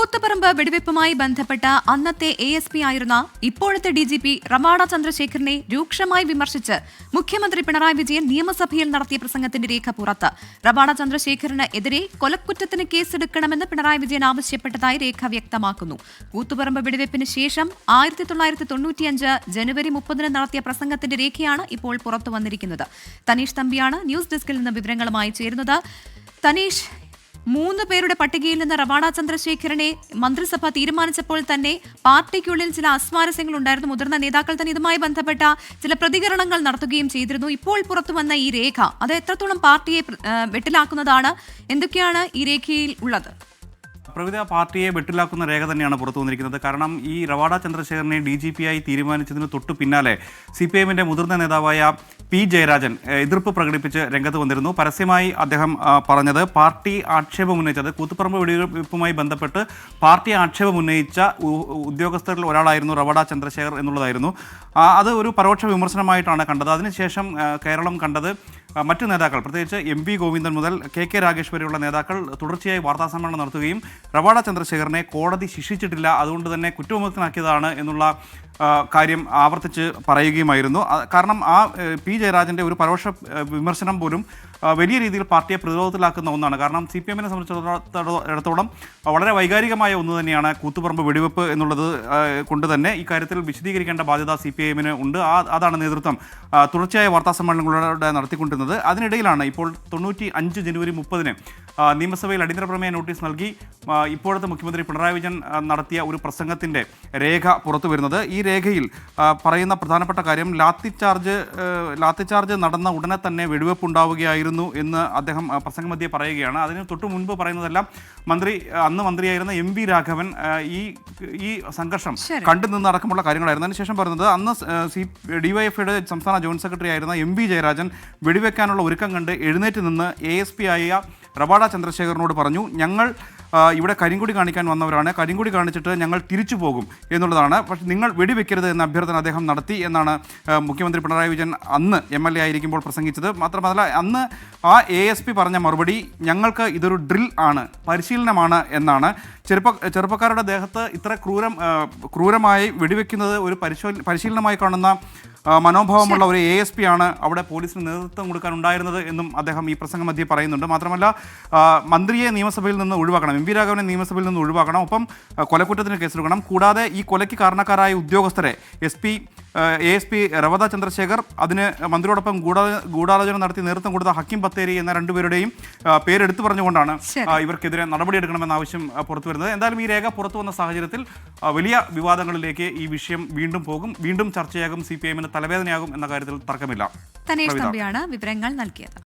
കൂത്തുപറമ്പ് വെടിവെപ്പുമായി ബന്ധപ്പെട്ട അന്നത്തെ A S P ആയിരുന്ന ഇപ്പോഴത്തെ ഡി ജി പി റവാഡ ചന്ദ്രശേഖരനെ രൂക്ഷമായി വിമർശിച്ച് മുഖ്യമന്ത്രി പിണറായി വിജയൻ നിയമസഭയിൽ നടത്തിയ പ്രസംഗത്തിന്റെ രേഖ പുറത്ത്. റവാഡ ചന്ദ്രശേഖരന് എതിരെ കൊലക്കുറ്റത്തിന് കേസെടുക്കണമെന്ന് പിണറായി വിജയൻ ആവശ്യപ്പെട്ടതായി രേഖ വ്യക്തമാക്കുന്നു. കൂത്തുപറമ്പ് വെടിവെപ്പിന് ശേഷം ആയിരത്തി തൊള്ളായിരത്തി തൊണ്ണൂറ്റിയഞ്ച് ജനുവരി മുപ്പതിന് നടത്തിയ പ്രസംഗത്തിന്റെ രേഖയാണ് ഇപ്പോൾ പുറത്തു വന്നിരിക്കുന്നത്. തനീഷ് തമ്പിയാണ് ന്യൂസ് ഡെസ്കിൽ നിന്ന് വിവരങ്ങളുമായി ചേരുന്നത്. തനീഷ് മൂന്ന് പേരുടെ പട്ടികയിൽ നിന്ന് റവാണ ചന്ദ്രശേഖരനെ മന്ത്രിസഭ തീരുമാനിച്ചപ്പോൾ തന്നെ പാർട്ടിക്കുള്ളിൽ ചില അസ്വാരസ്യങ്ങൾ ഉണ്ടായിരുന്നു മുതിർന്ന നേതാക്കൾ തന്നെ ഇതുമായി ബന്ധപ്പെട്ട ചില പ്രതികരണങ്ങൾ നടത്തുകയും ചെയ്തിരുന്നു. ഇപ്പോൾ പുറത്തു വന്ന ഈ രേഖ അത് എത്രത്തോളം പാർട്ടിയെ വെട്ടിലാക്കുന്നതാണ്? എന്തൊക്കെയാണ് ഈ രേഖയിൽ ഉള്ളത്? പ്രവിധ പാർട്ടിയെ വെട്ടിലാക്കുന്ന രേഖ തന്നെയാണ് പുറത്തു വന്നിരിക്കുന്നത്. കാരണം ഈ റവാഡ ചന്ദ്രശേഖരനെ ഡി ജി പി ആയി തീരുമാനിച്ചതിന് തൊട്ടു പിന്നാലെ സി പി എമ്മിന്റെ മുതിർന്ന നേതാവായ പി ജയരാജൻ എതിർപ്പ് പ്രകടിപ്പിച്ച് രംഗത്ത് വന്നിരുന്നു. പരസ്യമായി അദ്ദേഹം പറഞ്ഞത് പാർട്ടി ആക്ഷേപം ഉന്നയിച്ചത് കൂത്തുപറമ്പ് വെടിവെപ്പുമായി ബന്ധപ്പെട്ട് പാർട്ടി ആക്ഷേപം ഉന്നയിച്ച ഉദ്യോഗസ്ഥരിൽ ഒരാളായിരുന്നു റവട ചന്ദ്രശേഖർ എന്നുള്ളതായിരുന്നു. അത് ഒരു പരോക്ഷ വിമർശനമായിട്ടാണ് കണ്ടത്. അതിനുശേഷം കേരളം കണ്ടത് മറ്റു നേതാക്കൾ പ്രത്യേകിച്ച് എം വി ഗോവിന്ദൻ മുതൽ കെ കെ രാഗേഷ് വരെയുള്ള നേതാക്കൾ തുടർച്ചയായി വാർത്താസമ്മേളനം നടത്തുകയും റവാഡ ചന്ദ്രശേഖരനെ കോടതി ശിക്ഷിച്ചിട്ടില്ല അതുകൊണ്ട് തന്നെ കുറ്റവിമുക്തനാക്കിയതാണ് എന്നുള്ള കാര്യം ആവർത്തിച്ച് പറയുകയുമായിരുന്നു. കാരണം ആ പി ജയരാജന്റെ ഒരു പരോക്ഷ വിമർശനം പോലും വലിയ രീതിയിൽ പാർട്ടിയെ പ്രതിരോധത്തിലാക്കുന്ന ഒന്നാണ്. കാരണം സി പി എമ്മിനെ സംബന്ധിച്ചിടത്തോളം വളരെ വൈകാരികമായ ഒന്ന് തന്നെയാണ് കൂത്തുപറമ്പ് വെടിവെപ്പ് എന്നുള്ളത് കൊണ്ട് തന്നെ ഇക്കാര്യത്തിൽ വിശദീകരിക്കേണ്ട ബാധ്യത സി പി എമ്മിന് ഉണ്ട്. ആ അതാണ് നേതൃത്വം തുടർച്ചയായ വാർത്താ സമ്മേളനങ്ങളിലൂടെ നടത്തിക്കൊണ്ടിരുന്നത്. അതിനിടയിലാണ് ഇപ്പോൾ തൊണ്ണൂറ്റി അഞ്ച് ജനുവരി മുപ്പതിന് നിയമസഭയിൽ അടിയന്തര പ്രമേയ നോട്ടീസ് നൽകി ഇപ്പോഴത്തെ മുഖ്യമന്ത്രി പിണറായി വിജയൻ നടത്തിയ ഒരു പ്രസംഗത്തിന്റെ രേഖ പുറത്തു വരുന്നത്. ഈ രേഖയിൽ പറയുന്ന പ്രധാനപ്പെട്ട കാര്യം ലാത്തി ചാർജ് ലാത്തി ചാർജ് നടന്ന ഉടനെ തന്നെ വെടിവെപ്പ് ഉണ്ടാവുകയായിരുന്നു എന്ന് അദ്ദേഹം പ്രസംഗമധ്യേ പറയുകയാണ് അതിന് തൊട്ടു മുൻപ് പറയുന്നതെല്ലാം മന്ത്രി അന്ന് മന്ത്രിയായിരുന്ന എം വി രാഘവൻ ഈ ഈ സംഘർഷം. കണ്ടു നിന്ന് അടക്കമുള്ള കാര്യങ്ങളായിരുന്നു അതിനുശേഷം പറയുന്നത് അന്ന് സി ഡിവൈഎഫ്ഐയുടെ സംസ്ഥാന ജോയിന്റ് സെക്രട്ടറി ആയിരുന്ന എം വി ജയരാജൻ വെടിവെക്കാനുള്ള ഒരുക്കം കണ്ട് എഴുന്നേറ്റ് നിന്ന് എ എസ് പി ആയ റബാഡ ചന്ദ്രശേഖരനോട് പറഞ്ഞു ഞങ്ങൾ ഇവിടെ കരിങ്കുടി കാണിക്കാൻ വന്നവരാണ്. കരിങ്കുടി കാണിച്ചിട്ട് ഞങ്ങൾ തിരിച്ചു പോകും എന്നുള്ളതാണ്. പക്ഷേ നിങ്ങൾ വെടിവെക്കരുത് എന്ന അഭ്യർത്ഥന അദ്ദേഹം നടത്തി എന്നാണ് മുഖ്യമന്ത്രി പിണറായി വിജയൻ അന്ന് എം എൽ എ ആയിരിക്കുമ്പോൾ പ്രസംഗിച്ചത്. മാത്രമല്ല അന്ന് ആ എ എസ് പി പറഞ്ഞ മറുപടി ഞങ്ങൾക്ക് ഇതൊരു ഡ്രിൽ ആണ് പരിശീലനമാണ് എന്നാണ്. ചെറുപ്പ ചെറുപ്പക്കാരുടെ ദേഹത്ത് ഇത്ര ക്രൂരം ക്രൂരമായി വെടിവെക്കുന്നത് ഒരു പരിശോ പരിശീലനമായി കാണുന്ന മനോഭാവമുള്ള ഒരു എ എസ് പി ആണ് അവിടെ പോലീസിന് നേതൃത്വം കൊടുക്കാൻ ഉണ്ടായിരുന്നത് എന്നും അദ്ദേഹം ഈ പ്രസംഗം മധ്യേ പറയുന്നുണ്ട്. മാത്രമല്ല മന്ത്രിയെ നിയമസഭയിൽ നിന്ന് ഒഴിവാക്കണം എം വി രാഘവനെ നിയമസഭയിൽ നിന്ന് ഒഴിവാക്കണം. ഒപ്പം കൊലക്കുറ്റത്തിന് കേസെടുക്കണം. കൂടാതെ ഈ കൊലയ്ക്ക് കാരണക്കാരായ ഉദ്യോഗസ്ഥരെ S P A S P Ravada Chandrasekhar അതിന് മന്ത്രിയോടൊപ്പം ഗൂഢാ ഗൂഢാലോചന നടത്തി നേതൃത്വം കൊടുത്ത ഹക്കിം ബത്തേരി എന്ന രണ്ടുപേരുടെയും പേരെടുത്തു പറഞ്ഞുകൊണ്ടാണ് ഇവർക്കെതിരെ നടപടിയെടുക്കണമെന്ന ആവശ്യം പുറത്തു വരുന്നത്. എന്തായാലും ഈ രേഖ പുറത്തു വന്ന സാഹചര്യത്തിൽ വലിയ വിവാദങ്ങളിലേക്ക് ഈ വിഷയം വീണ്ടും പോകും. വീണ്ടും ചർച്ചയാകും. സി പി എമ്മിന് തലവേദനയാകും എന്ന കാര്യത്തിൽ തർക്കമില്ല. വിവരങ്ങൾ നൽകിയത്.